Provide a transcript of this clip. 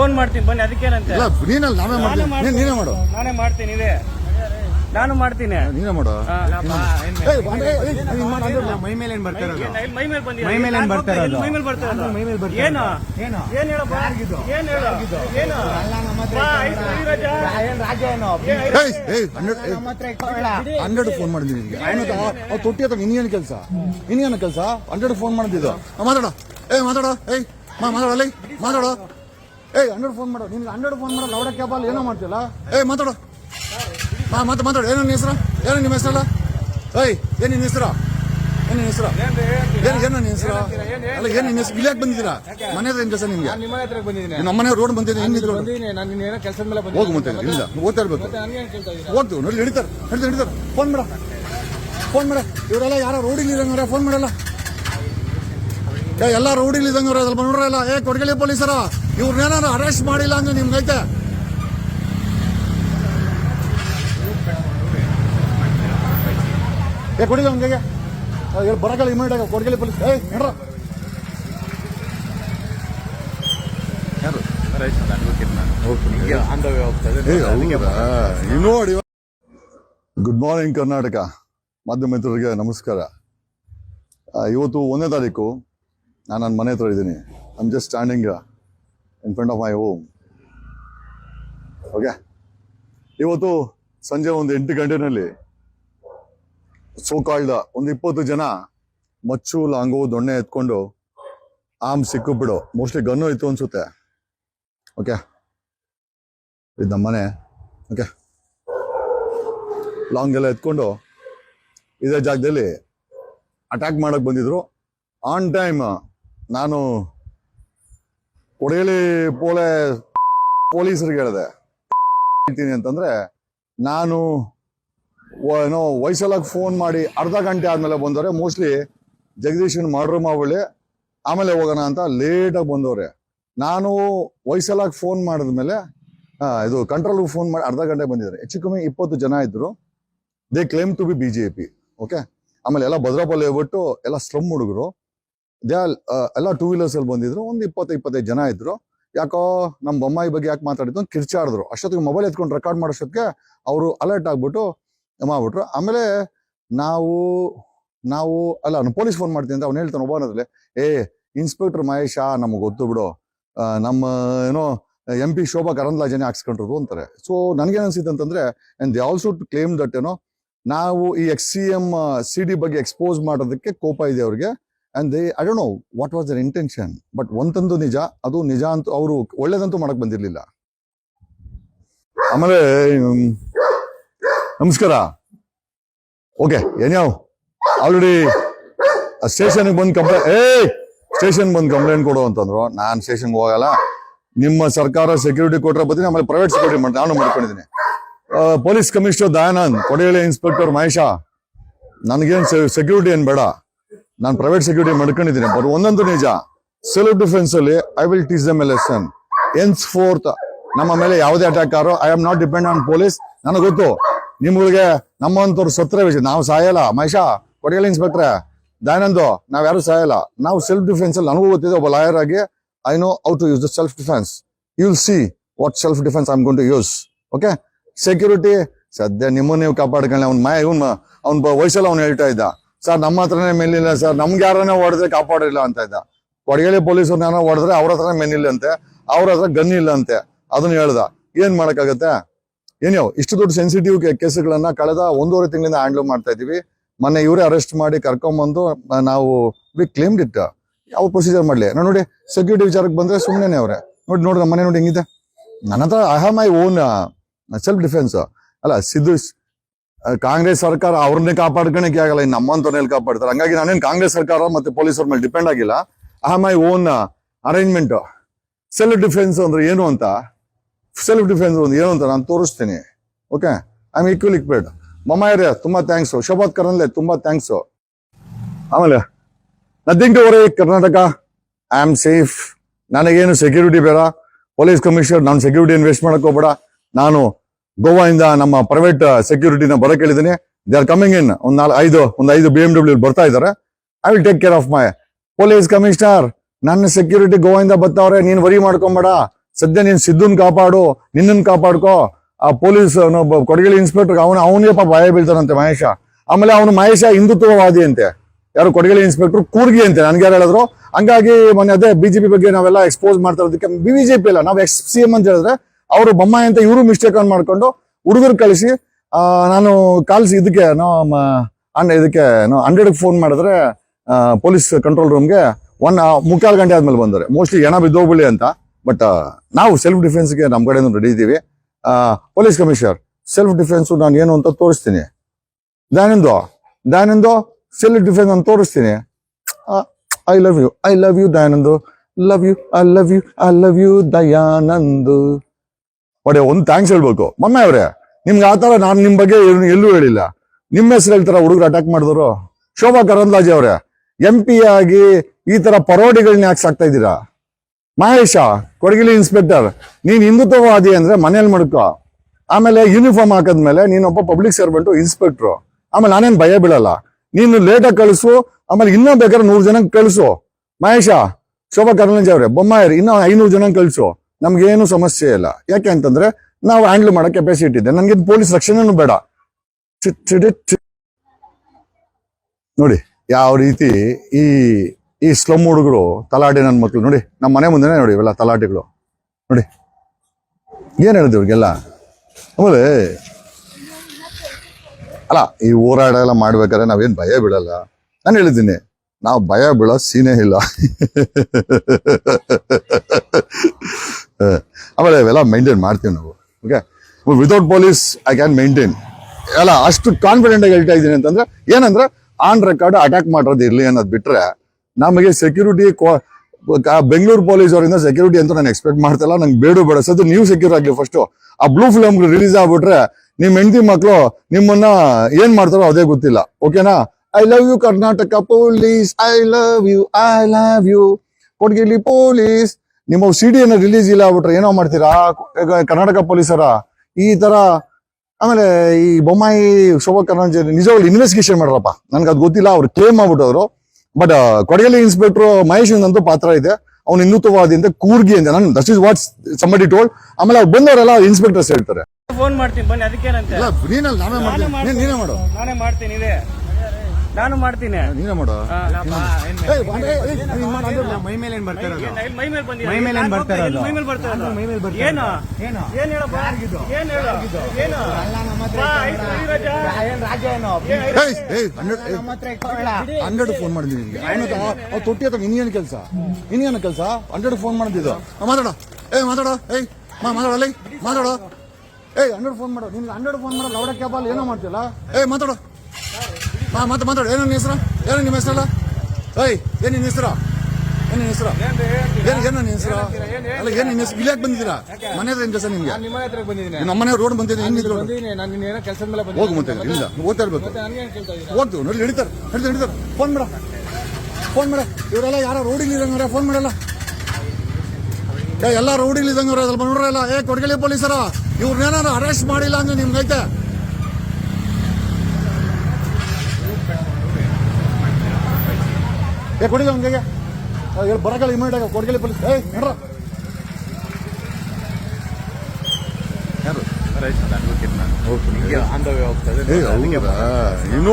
Phone ಮಾಡ್ತೀನಿ ಬನ್ನಿ ಅದಕ್ಕೇನಂತೆ? ಇಲ್ಲ ನೀನಲ್ಲ ನಾವೇ ನಾನೇ ಮಾಡ್ತೀನಿ. ನೀನ್- ನೀನೇ ಮಾಡು. ನಾನೇ ಮಾಡ್ತೀನಿ ಇದೆ. ನಾನು ಮಾಡ್ತೀನಿ. ನೀನೇ ಮಾಡು. ಹಾ. ಏಯ್, ಬಂದ್ರೆ, ಏಯ್, ನೀನ್ ಮಾಡು, ಅಂದ್ರೆ ಮಾಡು. ಮೈ ಮೇಲೆ ಏನ್ ಬರ್ತಾ ಇರೋದು? ಇಲ್ಲಿ ಮೈ ಮೇಲೆ ಬಂದಿದೆ ಮೈ ಮೇಲೆ ಏನ್ ಬರ್ತಾ ಇರೋದು? ಮೈ ಮೇಲೆ ಬರ್ತಾ ಇರೋದು? ಮೈ ಮೇಲೆ ಬರ್ತಾ ಏನು? ಏನು? ಏನ್ ಹೇಳಪ್ಪ? ಏನ್ ಹೇಳು? ಏನು? ಅಲ್ಲ, ನಮ್ಮ ಹತ್ರ ಬಾ, ಐದು ರಾಜ. ಏನು? ಏಯ್, ಏಯ್, ಹಂಡ್ರೆಡ್ ಏಯ್, ಫೋನ್ ಮಾಡಿದ್ವಿ ನಿನ್ಗೆ. ತೊಟ್ಟಿ ಹತ್ರ ಕೆಲಸ? ಇನ್ನೇನು ಕೆಲಸ? ಹಂಡ್ರೆಡ್ ಫೋನ್ ಮಾಡಿದ್ದು ಮಾತಾಡೋ. ಏಯ್ ಮಾತಾಡೋ. ಏಯ್ ಮಾ ಮಾತಾಡಲ್ಲ ಮಾತಾಡ. ಏಯ್ ಹಂಡ್ರೆಡ್ ಫೋನ್ ಮಾಡು. ನಿನ್ಗೆ ಹಂಡ್ರೆಡ್ ಫೋನ್ ಮಾಡೋ. ಲೌಡ ಕ್ಯಾಬಲ್ಲಿ ಏನೋ ಮಾಡ್ತಿಲ್ಲ ಏಯ್ ಮಾತಾಡು. ಹಾಂ ಮತ್ತೆ ಮಾತಾಡು. ಏನೋ ನಿನ್ನ ಹೆಸರು? ಏನೋ ನಿಮ್ಮ ಹೆಸರಲ್ಲ ಏಯ್ ಏನು ನಿನ್ನ ಹೆಸರು? ಏನು ನಿನ್ನ ಹೆಸರು? ಏನು ಏನು ನಿನ್ನ ಹೆಸರು? ಅಲ್ಲ ಏನು ನಿನ್ನ ಹೆಸರು? ಇಲ್ಲಿ ಬಂದಿದ್ದೀರಾ? ಮನೆ ಹತ್ರ ಏನು ಕೆಲಸ ನಿಮ್ಗೆ? ನಿಮ್ಮ ಹತ್ರ ಬಂದಿದ್ದೀನಿ. ನಮ್ಮ ಮನೆ ರೋಡ್ ಬಂದಿದ್ದೀನಿ ಹೆಂಗಿದ್ರು ಬಂದಿದ್ದೀನಿ. ನಾನು ನಿನ್ನ ಏನೋ ಕೆಲಸದ ಮೇಲೆ ಹೋಗು ಮತ್ತೆ ಇಲ್ಲ. ಓದ್ತಾ ಇರ್ಬೇಕು. ಓದ್ತು. ನೋಡಿ ಹಿಡಿತಾರೆ ಹಿಡಿದು ಹಿಡಿತಾರೆ ಫೋನ್ ಮಾಡ. ಫೋನ್ ಮಾಡ. ಇವರೆಲ್ಲ ಯಾರೋ ರೋಡಿಲಿ ಇದಂಗವ್ರೆ ಫೋನ್ ಮಾಡಲ್ಲ ಎಲ್ಲ. ರೋಡಿಲಿ ಇದಂಗವ್ರೆ ಸ್ವಲ್ಪ ನೋಡ್ರಲ್ಲ ಏ ಕೊಡಗಲಿ ಪೊಲೀಸರ. ಇವ್ರನ್ನೇನಾರು ಅರೆಸ್ಟ್ ಮಾಡಿಲ್ಲ ಅಂದ್ರೆ ನಿಮ್ಗೈತೆ? ಏ ಕೊಡಿಲ್ಲ ಅವ್ನಿಗೆ ಬರಗಲ್ಲ ಇಮಿಡಿಯೇಟ್ ಕೊಡಗಲಿ ಪೊಲೀಸ್ ಏ ನೀವು ನೋಡಿ. ಗುಡ್ ಮಾರ್ನಿಂಗ್ ಕರ್ನಾಟಕ ಮಾಧ್ಯಮ ಮಿತ್ರರಿಗೆ ನಮಸ್ಕಾರ. ಇವತ್ತು ಒಂದನೇ ತಾರೀಕು. ನಾನು ನನ್ನ ಮನೆ ಹತ್ರ ಇದ್ದೀನಿ. I'm just standing in front of my home okay ಇವತ್ತು ಸಂಜೆ ಒಂದು ಎಂಟು ಗಂಟೆನಲ್ಲಿ ಸೋಕಾಳ್ದ ಒಂದು ಇಪ್ಪತ್ತು ಜನ ಮಚ್ಚು, ಲಾಂಗು, ದೊಣ್ಣೆ ಎತ್ಕೊಂಡು ಆಮ್ ಸಿಕ್ಕು ಮೋಸ್ಟ್ಲಿ ಗನ್ನು ಇತ್ತು ಅನ್ಸುತ್ತೆ. ಓಕೆ ಇದು ನಮ್ಮ ಮನೆ. ಓಕೆ ಲಾಂಗ್ ಎಲ್ಲ ಎತ್ಕೊಂಡು ಇದೇ ಜಾಗದಲ್ಲಿ ಅಟ್ಯಾಕ್ ಮಾಡೋಕ್ಕೆ ಬಂದಿದ್ರು. ಆನ್ ಟೈಮ್ ನಾನು ಕೊಡಗೇಲಿ ಪೋಲೆ ಪೊಲೀಸರಿಗೆ ಹೇಳಿದೆ. ಹೇಳ್ತೀನಿ ಅಂತಂದ್ರೆ ನಾನು ಏನೋ ವಯಸ್ಸೆಲ್ಲ ಫೋನ್ ಮಾಡಿ ಅರ್ಧ ಗಂಟೆ ಆದ್ಮೇಲೆ ಬಂದವ್ರೆ. ಮೋಸ್ಟ್ಲಿ ಜಗದೀಶನ್ ಮರ್ಡರ್ ಅವಳಿ ಆಮೇಲೆ ಹೋಗೋಣ ಅಂತ ಲೇಟಾಗಿ ಬಂದವ್ರೆ. ನಾನು ವಯಸ್ಸೆಲ್ಲ ಫೋನ್ ಮಾಡಿದ್ಮೇಲೆ ಇದು ಕಂಟ್ರೋಲ್ ಫೋನ್ ಮಾಡಿ ಅರ್ಧ ಗಂಟೆ ಬಂದಿದ್ದಾರೆ. ಹೆಚ್ಚು ಕಮ್ಮಿ ಇಪ್ಪತ್ತು ಜನ ಇದ್ರು. They claim to be BJP okay ಆಮೇಲೆ ಎಲ್ಲ ಭದ್ರಪಲ್ಲಿ ಹೋಗ್ಬಿಟ್ಟು ಎಲ್ಲ ಸ್ಲಮ್ ಹುಡುಗರು. ದೇ ಎಲ್ಲ ಟೂ ವೀಲರ್ಸ್ ಅಲ್ಲಿ ಬಂದಿದ್ರು. ಒಂದು ಇಪ್ಪತ್ತು, ಇಪ್ಪತ್ತೈದು ಜನ ಇದ್ರು. ಯಾಕೋ ನಮ್ಮ ಬೊಮ್ಮಾಯಿ ಬಗ್ಗೆ ಯಾಕೆ ಮಾತಾಡಿದ್ರು ಕಿರ್ಚಾಡಿದ್ರು. ಅಷ್ಟೊತ್ತಿಗೆ ಮೊಬೈಲ್ ಎತ್ಕೊಂಡು ರೆಕಾರ್ಡ್ ಮಾಡೋಷ್ಟೊತ್ತಿಗೆ ಅವರು ಅಲರ್ಟ್ ಆಗ್ಬಿಟ್ಟು ಮಾಡ್ಬಿಟ್ರು. ಆಮೇಲೆ ನಾವು ನಾವು, ಅಲ್ಲ ನಾನು ಪೊಲೀಸ್ ಫೋನ್ ಮಾಡ್ತೀನಿ ಅಂತ ಅವ್ನು ಹೇಳ್ತಾನೆ ಒಬ್ಬನದ್ರಲ್ಲಿ ಏ ಇನ್ಸ್ಪೆಕ್ಟರ್ ಮಹೇಶ, ನಮಗೆ ಗೊತ್ತು ಬಿಡು. ನಮ್ಮ, ಏನೋ ಎಂ ಪಿ ಶೋಭಾ ಕರಂದ್ಲಾಜನೆ ಹಾಕ್ಸ್ಕೊಂಡ್ರು ಅಂತಾರೆ. ಸೊ ನನಗೇನು ಅನ್ಸಿತ್ತು ಅಂತಂದ್ರೆ and they also claim that ಏನೋ, ನಾವು ಈ ex C M C D ಬಗ್ಗೆ ಎಕ್ಸ್ಪೋಸ್ ಮಾಡೋದಕ್ಕೆ ಕೋಪ ಇದೆ ಅವ್ರಿಗೆ. And they I don't know what was their intention but ಒಂತಂದು ನಿಜ, ಅದು ನಿಜ ಅಂತ ಅವರು ಒಳ್ಳೇದಂತೂ ಮಾಡಕ್ ಬಂದಿರ್ಲಿಲ್ಲ. ಆಮೇಲೆ ನಮಸ್ಕಾರ. ಓಕೆ ಏನ್ಯಾವ್? ಆಲ್ರೆಡಿ ಸ್ಟೇಷನ್ಗೆ ಬಂದು ಕಂಪ್ಲೇಂಟ್ ಏ ಸ್ಟೇಷನ್ ಬಂದು ಕಂಪ್ಲೇಂಟ್ ಕೊಡು ಅಂತಂದ್ರು. ನಾನು ಸ್ಟೇಷನ್ಗೆ ಹೋಗಲ್ಲ. ನಿಮ್ಮ ಸರ್ಕಾರ ಸೆಕ್ಯೂರಿಟಿ ಕೊಟ್ಟರೆ ಬರ್ತೀನಿ, ಆಮೇಲೆ ಪ್ರೈವೇಟ್ ಸೆಕ್ಯೂರಿಟಿ ಮಾಡ್ತೀನಿ, ನಾನು ಮಾಡ್ಕೊಂಡಿದ್ದೀನಿ. ಪೊಲೀಸ್ ಕಮಿಷನರ್ ದಯಾನಂದ್ ಕೊಡಗೇಳಿ ಇನ್ಸ್ಪೆಕ್ಟರ್ ಮಹೇಶ, ನನಗೇನು ಸೆಕ್ಯೂರಿಟಿ ಏನು ಬೇಡ. ನಾನು ಪ್ರೈವೇಟ್ ಸೆಕ್ಯೂರಿಟಿ ಮಾಡ್ಕೊಂಡಿದ್ದೀನಿ. ಬಟ್ ಒಂದೊಂದು ನಿಜ. ಸೆಲ್ಫ್ ಡಿಫೆನ್ಸ್ ಅಲ್ಲಿ I will teach them a lesson henceforth ನಮ್ಮ ಮೇಲೆ ಯಾವುದೇ attack arrow I am not depend on police ನನಗೆ ಗೊತ್ತು. ನಿಮ್ಗಳಿಗೆ ನಮ್ಮಂತವ್ರು ಸತ್ರ ವಿಷಯ. ನಾವು ಸಾಯಲ್ಲ. ಮಹೇಶ ಕೊಡಗೇಳಿ ಇನ್ಸ್ಪೆಕ್ಟ್ರೆ ದಯಾನಂದು, ನಾವು ಯಾರು ಸಾಯಲ್ಲ. ನಾವು ಸೆಲ್ಫ್ ಡಿಫೆನ್ಸ್ ಅಲ್ಲಿ ನನಗೂ ಗೊತ್ತಿದೆ. ಒಬ್ಬ ಲಾಯರ್ ಆಗಿ I know how to use the self defence you will see what self defence I am going to use okay security ಸದ್ಯ ನಿಮ್ಮನ್ನು ನೀವು ಕಾಪಾಡ್ಕೊಳ್ಳಿ. ಅವ್ನ ಮೈ ಇವನ್ ಅವ್ನ ವಯಸ್ಸಲ್ಲಿ ಅವ್ನು ಹೇಳ್ತಾ ಇದ್ದ. ಸರ್, ನಮ್ಮ ಹತ್ರನೇ ಮೇಲಿಲ್ಲ ಸರ್. ನಮ್ಗೆ ಯಾರನ್ನ ಹೊಡೆದ್ರೆ ಕಾಪಾಡಿಲ್ಲ ಅಂತ ಇದ್ದ. ಕೊಡಗೇಲಿ ಪೊಲೀಸರು ಹೊಡೆದ್ರೆ ಅವ್ರ ಹತ್ರ ಮೆನಿಲ್ಲ ಅಂತೆ ಅವ್ರ ಹತ್ರ ಗನ್ ಇಲ್ಲ ಅಂತೆ ಅದನ್ನ ಹೇಳ್ದ. ಏನ್ ಮಾಡಕ್ಕಾಗತ್ತೆ? ಏನ್ಯಾವ ಇಷ್ಟು ದೊಡ್ಡ ಸೆನ್ಸಿಟಿವ್ ಕೇಸ್ಗಳನ್ನ ಕಳೆದ ಒಂದೂವರೆ ತಿಂಗಳಿಂದ ಹ್ಯಾಂಡಲ್ ಮಾಡ್ತಾ ಇದೀವಿ ಮೊನ್ನೆ ಇವರೇ ಅರೆಸ್ಟ್ ಮಾಡಿ ಕರ್ಕೊಂಬಂದು ನಾವು ವಿ ಕ್ಲೇಮ್ಡ್ ಇಟ್ ಯಾವ ಪ್ರೊಸೀಜರ್ ಮಾಡ್ಲಿ? ನಾನು ನೋಡಿ ಸೆಕ್ಯೂರಿಟಿ ವಿಚಾರಕ್ಕೆ ಬಂದ್ರೆ ಸುಮ್ಮನೆ ಅವ್ರೆ. ನೋಡಿ ನೋಡಿ ನಮ್ಮ ಮನೆ ನೋಡಿ ಹೆಂಗಿದೆ. ನನ್ನ ಹತ್ರ I have my own self defence ಅಲ್ಲ, ಸಿದ್ದು ಕಾಂಗ್ರೆಸ್ ಸರ್ಕಾರ ಅವ್ರನ್ನೇ ಕಾಪಾಡ್ಕೊಳಕ್ಕೆ ಆಗಲ್ಲ ಇನ್ನು ನಮ್ಮಂತವ್ರಲ್ಲಿ ಕಾಪಾಡ್ತಾರೆ. ಹಂಗಾಗಿ ನಾನೇನು ಕಾಂಗ್ರೆಸ್ ಸರ್ಕಾರ ಮತ್ತೆ ಪೊಲೀಸರ ಮೇಲೆ ಡಿಪೆಂಡ್ ಆಗಿಲ್ಲ. I have my own arrangement self defence ಅಂದ್ರೆ ಏನು ಅಂತ? ಸೆಲ್ಫ್ ಡಿಫೆನ್ಸ್ ಒಂದು ಏನು ಅಂತ ನಾನು ತೋರಿಸ್ತೀನಿ. ಓಕೆ ಐ ಆಮ್ ಈಕ್ವಲ್ ಇಕ್ವೇಡ್ ಮಮ್ಮಾಯರೇ ತುಂಬಾ ಥ್ಯಾಂಕ್ಸ್ ಶೋಭಾತ್ ಕರನ್ಲೆ ತುಂಬಾ ಥ್ಯಾಂಕ್ಸ್ ಆಮೇಲೆ nothing to worry Karnataka. I am safe ನನಗೇನು ಸೆಕ್ಯೂರಿಟಿ ಬೇಡ. ಪೊಲೀಸ್ ಕಮಿಷನರ್ ನಾನು ಸೆಕ್ಯೂರಿಟಿ ಇನ್ವೆಸ್ಟ್ ಮಾಡಕ್ ಹೋಗ್ಬೇಡ. ನಾನು ಗೋವಾದಿಂದ ನಮ್ಮ ಪ್ರೈವೇಟ್ ಸೆಕ್ಯೂರಿಟಿನ ಬರಕ್ ಕೇಳಿದ್ದೀನಿ ದೇ ಆರ್ ಕಮಿಂಗ್ ಇನ್ ಒಂದ್ ನಾಲ್ಕು ಐದು, ಒಂದ್ ಐದು ಬಿ ಎಂ ಡಬ್ಲ್ಯೂ ಬರ್ತಾ ಇದ್ದಾರೆ. I will take care of my police commissioner ನನ್ನ ಸೆಕ್ಯೂರಿಟಿ ಗೋವಾದಿಂದ ಬರ್ತಾವ್ರೆ ನೀನ್ ವರಿ ಮಾಡ್ಕೊಂಬೇಡ. ಸದ್ಯ ನೀನ್ ಸಿದ್ದುನ್ ಕಾಪಾಡು, ನಿನ್ನನ್ ಕಾಪಾಡ್ಕೋ. ಆ ಪೊಲೀಸ್ ಕೊಡಗಿಲಿ ಇನ್ಸ್ಪೆಕ್ಟರ್ ಅವನು, ಅವನಿಗೆ ಪಾಪ ಭಯ ಬೀಳ್ತಾನಂತೆ ಮಹೇಶ. ಆಮೇಲೆ ಅವನು ಮಹೇಶ ಹಿಂದುತ್ವವಾದಿ ಅಂತೆ. ಯಾರು ಕೊಡಗಿಲಿ ಇನ್ಸ್ಪೆಕ್ಟರ್ ಕೂರ್ಗಿ ಅಂತೆ. ನನ್ಗೆ ಯಾರು ಹೇಳಿದ್ರು? ಹಂಗಾಗಿ ಮೊನ್ನೆ ಅದೇ ಬಿಜೆಪಿ ಬಗ್ಗೆ ನಾವೆಲ್ಲ ಎಕ್ಸ್ಪೋಸ್ ಮಾಡ್ತಾ ಇರೋದಕ್ಕೆ ಬಿಜೆಪಿ ಇಲ್ಲ ನಾವು ಎಕ್ಸ್ ಸಿ ಎಂ ಅಂತ ಹೇಳಿದ್ರೆ ಅವರು ಬೊಮ್ಮಾಯಿ ಅಂತ ಇವರು ಮಿಸ್ಟೇಕ್ ಅನ್ ಮಾಡ್ಕೊಂಡು ಹುಡುಗರು ಕಳಿಸಿ ನಾನು ಕಾಲ್ಸಿ ಇದಕ್ಕೆ ಅಣ್ಣ ಇದಕ್ಕೆ, ನೋ, ಹಂಡ್ರೆಡ್ಗೆ ಫೋನ್ ಮಾಡಿದ್ರೆ ಪೊಲೀಸ್ ಕಂಟ್ರೋಲ್ ರೂಮ್ಗೆ ಒನ್ ಮುಕ್ಕಾಲು ಗಂಟೆ ಆದ್ಮೇಲೆ ಬಂದರೆ ಮೋಸ್ಟ್ಲಿ ಹೆಣ ಬಿದ್ದೋಗ್ಬಿಡಿ ಅಂತ. ಬಟ್ ನಾವು ಸೆಲ್ಫ್ ಡಿಫೆನ್ಸ್ಗೆ ನಮ್ಮ ಕಡೆಯಿಂದ ರೆಡಿ ಇದ್ದೀವಿ ಪೊಲೀಸ್ ಕಮಿಷನರ್ ಸೆಲ್ಫ್ ಡಿಫೆನ್ಸ್ ನಾನು ಏನು ಅಂತ ತೋರಿಸ್ತೀನಿ. ದಾನಿಂದು ದಾನಿಂದು ಸೆಲ್ಫ್ ಡಿಫೆನ್ಸ್ ಅಂತ ತೋರಿಸ್ತೀನಿ. I love you I love you Dayanand love you I love you I love you Dayanand ಒಡೆ, ಒಂದು ಥ್ಯಾಂಕ್ಸ್ ಹೇಳ್ಬೇಕು. ಮಮ್ಮಿ ಅವರೇ, ನಿಮ್ಗೆ ಆ ಥರ ನಾನು ನಿಮ್ಮ ಬಗ್ಗೆ ಎಲ್ಲೂ ಹೇಳಿಲ್ಲ. ನಿಮ್ಮ ಹೆಸರು ಹೇಳ್ತಾರ ಹುಡುಗರು ಅಟ್ಯಾಕ್ ಮಾಡಿದ್ರು ಶೋಭಾ ಕರಂದ್ಲಾಜೆ ಅವರೇ ಎಂ ಪಿ ಆಗಿ ಈ ತರ ಪರೋಡಿಗಳನ್ನ ಯಾಕೆ ಸಾಕ್ತಾ ಇದ್ದೀರಾ? ಮಹೇಶ, ಕೊಡಗಿಲಿ ಇನ್ಸ್ಪೆಕ್ಟರ್ ನೀನ್ ಹಿಂದುತ್ವವಾದಿ ಅಂದ್ರೆ ಮನೇಲಿ ಮಡ್ಕೋ. ಆಮೇಲೆ ಯೂನಿಫಾರ್ಮ್ ಹಾಕದ್ಮೇಲೆ ನೀನೊಬ್ಬ ಪಬ್ಲಿಕ್ ಸರ್ವೆಂಟು ಇನ್ಸ್ಪೆಕ್ಟ್ರು ಆಮೇಲೆ ನಾನೇನ್ ಭಯ ಬೀಳಲ್ಲ. ನೀನು ಲೇಟಾಗಿ ಕಳಿಸು, ಆಮೇಲೆ ಇನ್ನೂ ಬೇಕಾದ್ರೆ ನೂರು ಜನ ಕಳಿಸು. ಮಹೇಶ, ಶೋಭಾ ಕರಂದ್ಲಾಜೆ ಅವ್ರೆ ಬೊಮ್ಮಾಯರ್ ಇನ್ನೂ ಐನೂರು ಜನ ಕಳಿಸು. ನಮ್ಗೇನು ಸಮಸ್ಯೆ ಇಲ್ಲ. ಯಾಕೆ ಅಂತಂದ್ರೆ ನಾವು ಹ್ಯಾಂಡಲ್ ಮಾಡೋ ಕೆಪಾಸಿಟಿ ಇದೆ ನನಗೆ ಪೊಲೀಸ್ ರಕ್ಷಣೆನೂ ಬೇಡ. ನೋಡಿ, ಯಾವ ರೀತಿ ಈ ಈ ಸ್ಲಮ್ ಹುಡುಗರು ತಲಾಟೆ ನನ್ನ ಮಕ್ಳು. ನೋಡಿ ನಮ್ಮ ಮನೆ ಮುಂದೆನೇ ನೋಡಿ ಇವೆಲ್ಲ ತಲಾಟೆಗಳು. ನೋಡಿ, ಏನ್ ಹೇಳಿದ್ರು ಇವ್ರಿಗೆಲ್ಲ? ಆಮೇಲೆ, ಅಲ್ಲ, ಈ ಹೋರಾಟ ಎಲ್ಲ ಮಾಡ್ಬೇಕಾದ್ರೆ ನಾವೇನ್ ಭಯ ಬಿಡಲ್ಲ ನಾನು ಹೇಳಿದ್ದೀನಿ, ನಾವು ಭಯ ಬೀಳೋ ಸೀನೇ ಇಲ್ಲ. ಆಮೇಲೆ ಇವೆಲ್ಲ ಮೈಂಟೈನ್ ಮಾಡ್ತೀವಿ ನಾವು. Okay without police I can maintain ಎಲ್ಲ ಅಷ್ಟು ಕಾನ್ಫಿಡೆಂಟ್ ಆಗಿ ಹೇಳ್ತಾ ಇದ್ದೀನಿ ಅಂತಂದ್ರೆ, ಏನಂದ್ರೆ ಆನ್ ರೆಕಾರ್ಡ್ ಅಟ್ಯಾಕ್ ಮಾಡೋದು ಇರಲಿ ಅನ್ನೋದು ಬಿಟ್ರೆ, ನಮಗೆ ಸೆಕ್ಯೂರಿಟಿ ಬೆಂಗಳೂರು ಪೊಲೀಸ್ ಅವರಿಂದ ಸೆಕ್ಯೂರಿಟಿ ಅಂತ ನಾನು ಎಕ್ಸ್ಪೆಕ್ಟ್ ಮಾಡ್ತಿಲ್ಲ ನಂಗೆ ಬೇಡ ಬೇಡ. ಸದ್ದು ನೀವು ಸೆಕ್ಯೂರ್ ಆಗಲಿ ಫಸ್ಟ್ ಆ ಬ್ಲೂ ಫಿಲಮ್ ರಿಲೀಸ್ ಆಗ್ಬಿಟ್ರೆ ನಿಮ್ಮ ಹೆಂಡತಿ ಮಕ್ಕಳು ನಿಮ್ಮನ್ನ ಏನ್ ಮಾಡ್ತಾರೋ ಅದೇ ಗೊತ್ತಿಲ್ಲ. ಓಕೆನಾ I love you Karnataka police I love you I love you ಕೊಡ್ಗಿಲಿ police ನಿಮ್ಮ ಸಿ ಡಿ ಏನೋ ರಿಲೀಸ್ ಇಲ್ಲ ಆಗ್ಬಿಟ್ರೆ ಏನೋ ಮಾಡ್ತೀರಾ? ಕರ್ನಾಟಕ ಪೊಲೀಸರ ಈ ತರ ಆಮೇಲೆ ಈ ಬೊಮ್ಮಾಯಿ ಶೋಭಾ ಕರ್ನಾಟಕ ನಿಜವಾಗ್ಲು ಇನ್ವೆಸ್ಟಿಗೇಷನ್ ಮಾಡ್ರಪ್ಪ. ನನ್ಗೆ ಅದು ಗೊತ್ತಿಲ್ಲ ಅವ್ರು ಕ್ಲೇಮ್ ಮಾಡ್ಬಿಟ್ಟವ್ರು ಬಟ್ ಕೊಡಗಲಿ ಇನ್ಸ್ಪೆಕ್ಟರ್ ಮಹೇಶ್ ಅಂತೂ ಪಾತ್ರ ಇದೆ. ಅವ್ನು ಹಿಂದುತ್ವವಾದಿ ಅಂತ ಕೂರ್ಗಿ ಅಂತ. ನಾನು that is what somebody told ಆಮೇಲೆ ಅವ್ರು ಬಂದವರೆಲ್ಲ ಇನ್ಸ್ಪೆಕ್ಟರ್ಸ್ ಹೇಳ್ತಾರೆ. ಫೋನ್ ಮಾಡ್ತೀನಿ ಬನ್ನಿ ಅದಕ್ಕೇನಂತೆ? ನೀನೇ ಮಾಡು. ನಾನೇ ಮಾಡ್ತೀನಿ ಇದೆ. ನಾನು ಮಾಡ್ತೀನಿ. ನೀನೇ ಮಾಡು. ಮೈ ಮೇಲೆ ಏನ್ ಬರ್ತಾ ಇರೋದು? ಮೈ ಮೇಲೆ ಬಂದಿದೆ ಮೈ ಮೇಲೆ ಏನ್ ಬರ್ತಾ ಇರೋದು? ಮೈ ಮೇಲೆ ಬರ್ತಾ ಇರೋದು? ಮೈ ಮೇಲೆ ಬರ್ತಾ ಏನು? ಏನು? ಏನ್ ಹೇಳಪ್ಪ? ಏನ್ ಹೇಳು? ಏನು? ಆಯ್ತು, ಈ ರಾಜ. ಏನ್ ರಾಜ ಏನು? ನಮ್ಮ ಹತ್ರ. ಹಂಡ್ರೆಡ್ ಫೋನ್ ಮಾಡಿದ್ವಿ ನಿನ್ಗೆ. ಅವನ ತೊಟ್ಟಿ ಹತ್ರ ಇನ್ನೇನು ಕೆಲಸ? ಇನ್ನೇನು ಕೆಲಸ? ಹಂಡ್ರೆಡ್ ಫೋನ್ ಮಾಡಿದ್ದು ಮಾತಾಡ. ಏಯ್ ಮಾತಾಡೋ. ಏಯ್ ಮಾ ಮಾತಾಡಲ್ಲ ಮಾತಾಡೋ. ಏಯ್ ಹಂಡ್ರೆಡ್ ಫೋನ್ ಮಾಡೋ. ನಿನ್ಗೆ ಹಂಡ್ರೆಡ್ ಫೋನ್ ಮಾಡೋ. ಲೌಡ ಕ್ಯಾಬಲ್ಲಿ ಏನೋ ಮಾಡ್ತಿಲ್ಲ ಏಯ್ ಮಾತಾಡೋ. ಮಾ ಮತ್ತೆ ಮಾತಾಡು. ಏನು ನಿಮ್ಮ ಹೆಸರು? ಏನು ನಿಮ್ಮ ಹೆಸರಲ್ಲ? ಏಯ್ ಏನು ನಿನ್ನ ಹೆಸರು? ಏನು ನಿನ್ನ ಹೆಸರು? ಏನು ಏನು ನಿನ್ನ ಹೆಸರು? ಅಲ್ಲ ಏನು ನಿನ್ನ ಹೆಸರು? ಇಲ್ಲಿ ಯಾಕೆ? ಬಂದಿದ್ದೀರಾ ಮನೆ ಹತ್ರ ಏನು ಕೆಲಸ ನಿಮಗೆ? ನಿಮ್ಮ ಮನೆ ನಮ್ಮ ರೋಡ್ ಬಂದಿದ್ದೀನಿ ಹೆಂಗಿದ್ರು ಹೋಗು ಮತ್ತೆ ಇಲ್ಲ ಓದ್ತಾ ಇರ್ಬೇಕು. ಓದ್ತು ನೋಡಿ ಹಿಡಿತಾರೆ ಹಿಡಿತಾರೆ ಹಿಡಿತಾರೆ ಫೋನ್ ಮಾಡ ಫೋನ್ ಮಾಡ. ಇವರೆಲ್ಲ ಯಾರೋ ರೋಡಿಗೆ ಇದ್ದಂಗ್ರೆ ಫೋನ್ ಮಾಡಲ್ಲ ಏ ಎಲ್ಲ ರೋಡಿಗೆ ಇದ್ದಂಗ್ರೆ ಸ್ವಲ್ಪ ನೋಡ್ರಲ್ಲ ಏ ಕೊಡಗಲಿ ಪೊಲೀಸರ ಇವ್ರನ್ನೇನಾರು ಅರೆಸ್ಟ್ ಮಾಡಿಲ್ಲ ಅಂದ್ರೆ ನಿಮ್ಗೆ ಏ ಕೊಡಿಲ್ಲ ಹಂಗೆ ಬರಗಲ್ಲ ಇಮಿಡಿಯೇಟ್ ಆಗ ಕೊಡಗಲಿ ಪೊಲೀಸ್ ಏ ನೋಡ್ರ ಯಾರು ಆನ್ ದ ವೇ ಹೋಗ್ತದೆ ಏ ಹೌದಾ ಇನ್ನೂ